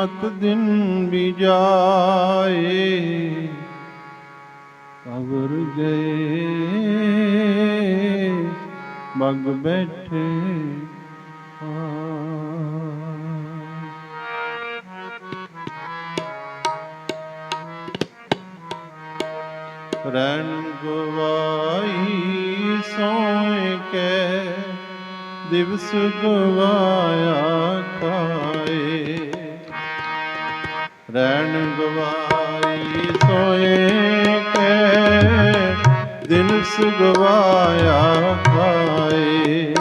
ਮਤ ਦਿਨ ਵੀ ਜਾਏ, ਕਬਰ ਗਏ, ਬਗ ਬੈਠੇ ਰਣ ਗਵਾਈ ਸੋਏ ਕੇ, ਦਿਵਸ ਗਵਾਇਆ ਖਾਏ ਰਣ ਗਵਾਈ ਸੋਏ ਕੇ ਦਿਨਸ ਗਵਾਇਆ ਖਾਏ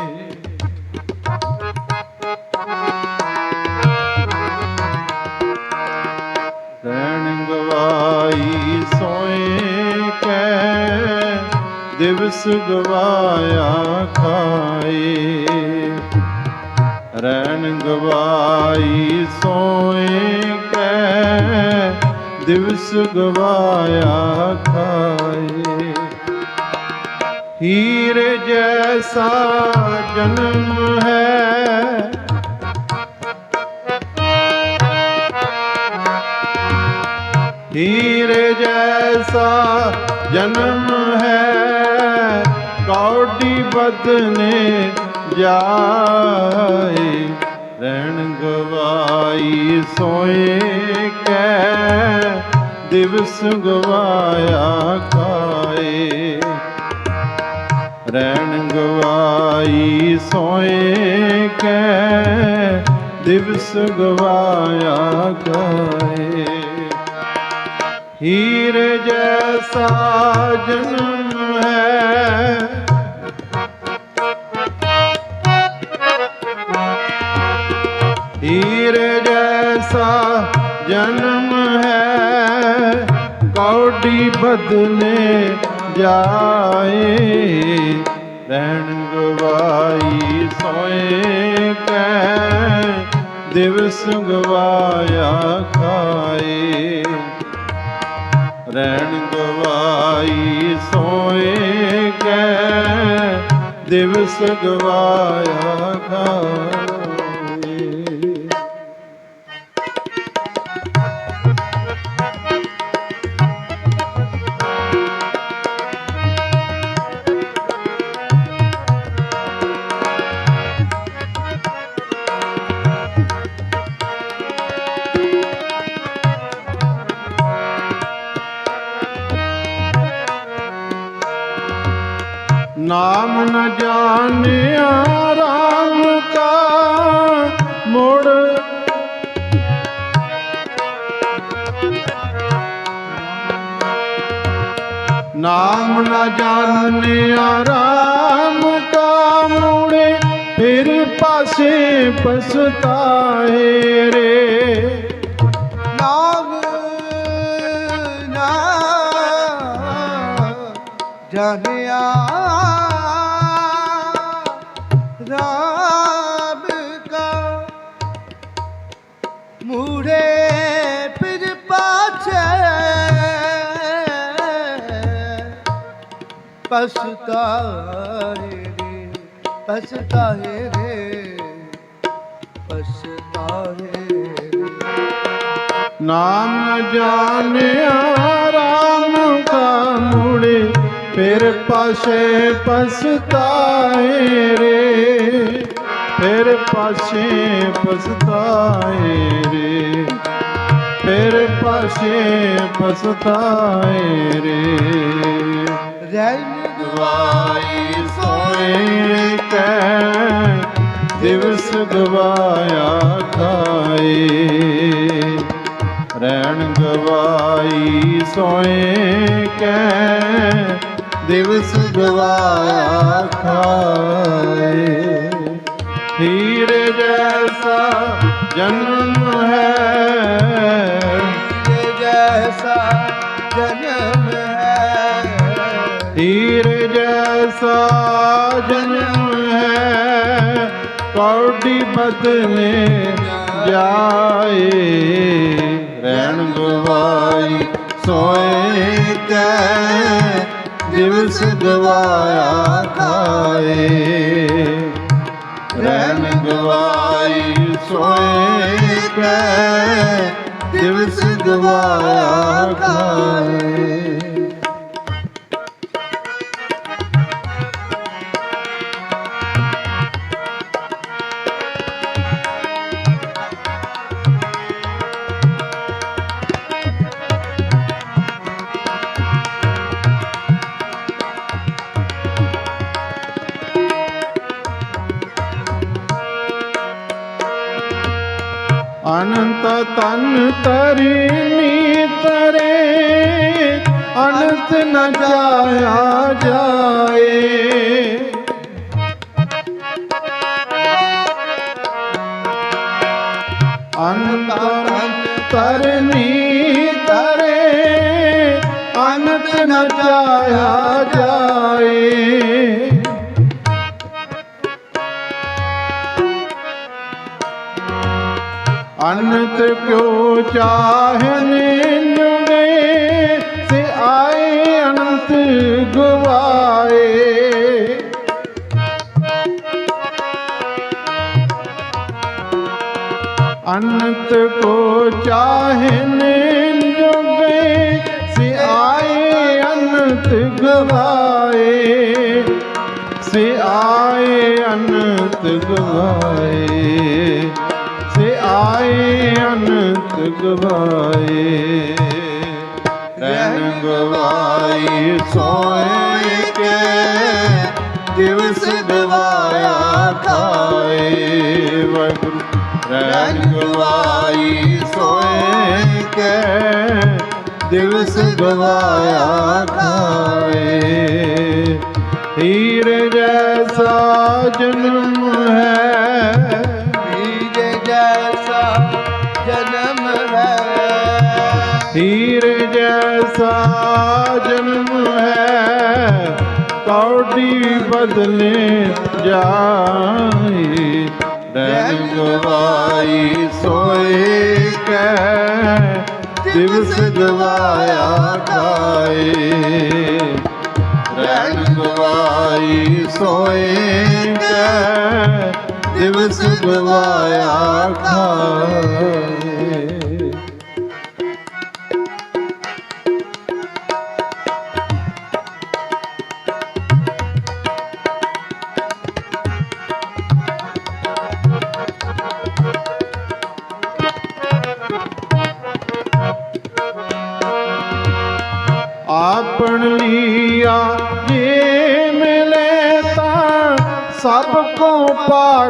ਰਣ ਗਵਾਈ ਸੋਏ ਕੈ ਦਿਵਸ ਗਵਾਇਆ ਖਾਏ। ਰਣ ਗਵਾਈ ਸੋਏ ਦਿਵਸ ਗਵਾਇਆ ਖਾਏ। ਹੀਰ ਜੈਸਾ ਜਨਮ ਹੈ। ਹੀਰ ਜੈਸਾ ਜਨਮ ਹੈ। ਕੌਡੀ ਬਦਨੇ ਜਾਏ। ਰਹਿਣ ਗਵਾਈ ਸੋਏ ਦਿਵਸ ਗਵਾਇਆ ਖਾਏ ਰਹਿਣ ਗਵਾਈ ਸੋਏ ਕੈ ਦਿਵਸ ਗਵਾਇਆ ਗਾਏ ਹੀਰ ਜੈਸਾ ਜਨਮ ਬਦਨੇ ਜਾਏ, ਰਹਿਣ ਗਵਾਈ ਸੋਏ ਕੈ ਦਿਵਸ ਗਵਾਇਆ ਖਾਏ। ਰਹਿਣ ਗਵਾਈ ਸੋਏ ਕੈ ਦਿਵਸ ਗਵਾਇਆ ਖਾਏ। ਨਾਮ ਨ ਜਾਣਿਆ ਰਾਮ ਕਾ ਮੁੜੇ, ਫਿਰ ਪਾਸੇ ਪਛਤਾਏ ਰੇ। ਨਾਮ ਨਾ ਜਾਣਿਆ, ਰਾਮ ਕਾ ਮੂੜੇ ਪਛਤਾਏ ਰੇ ਪਛਤਾਏ ਰੇ ਪਛਤਾਏ ਰੇ ਨਾਮ ਨ ਜਾਣਿਆ ਰਾਮ ਕਾ ਮੁੜੇ ਫਿਰ ਪਾਸੇ ਪਛਤਾਏ ਰੇ। ਫਿਰ ਪਾਸੇ ਪਛਤਾਏ ਰੇ। ਫਿਰ ਪਾਸੇ ਪਛਤਾਏ ਰੇ। ਰਹਿਣ ਗਵਾਈ ਸੋਏ ਕੈ ਦਿਵਸ ਗਵਾਇਆ ਖਾਏ ਰਹਿਣ ਗਵਾਈ ਸੋਏ ਕੈ ਦਿਵਸ ਗਵਾਇਆ ਖਾਏ ਹੀਰ ਜੈਸਾ ਜਨਮ ਹੈ ਇਹ ਜੈਸਾ ਜਨਮ ਜੈਸਾ ਜਨਮ ਹੈ, ਕੌਡੀ ਬਦਲੇ ਜਾਏ। ਰਹਿਣ ਗਵਾਈ ਸੋਏ ਕੈ ਦਿਵਸ ਗਵਾਇਆ ਖਾਏ। ਰਹਿਣ ਗਵਾਈ ਸੋਏ ਕੈ ਦਿਵਸ ਗਵਾਇਆ ਖਾਏ। ਅਨੰਤ ਤਨ ਤਰਿਨੀ ਤਰੇ ਅਨੰਤ ਨ ਜਾਇਆ ਅੰਤ ਕਿਉ ਚਾਹਨੇ ਜੁੜੇ ਸੇ ਆਏ ਅਨੰਤ ਗਵਾਏ। ਅਨੰਤ ਕੋ ਚਾਹਨੇ ਜੁਗੇ ਸੇ ਆਏ ਅਨੰਤ ਗਵਾਏ। ਸੇ ਆਏ ਅਨੰਤ ਗਵਾਏ। ਆਏ, ਅਨੰਤ ਗਵਾਏ। ਰਹਿਣ ਗਵਾਈ ਸੋਏ ਕੇ, ਦਿਵਸ ਗਵਾਇਆ ਖਾਏ। ਵਾਹਿਗੁਰੂ, ਰਹਿਣ ਗਵਾਈ ਸੋਏ ਕੇ, ਦਿਵਸ ਗਵਾਇਆ ਖਾਏ। ਹੀਰ ਜੈਸਾ ਜਨਮ ਕੌਡੀ ਬਦਲੇ ਜਾਏ ਰਹਿ ਗਵਾਈ ਸੋਏ ਕੈ ਦਿਵਸ ਗਵਾਇਆ ਖਾਏ। ਰਹਿ ਗਵਾਈ ਸੋਏ ਕੈ ਦਿਵਸ ਗਵਾਇਆ ਖਾਏ।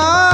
না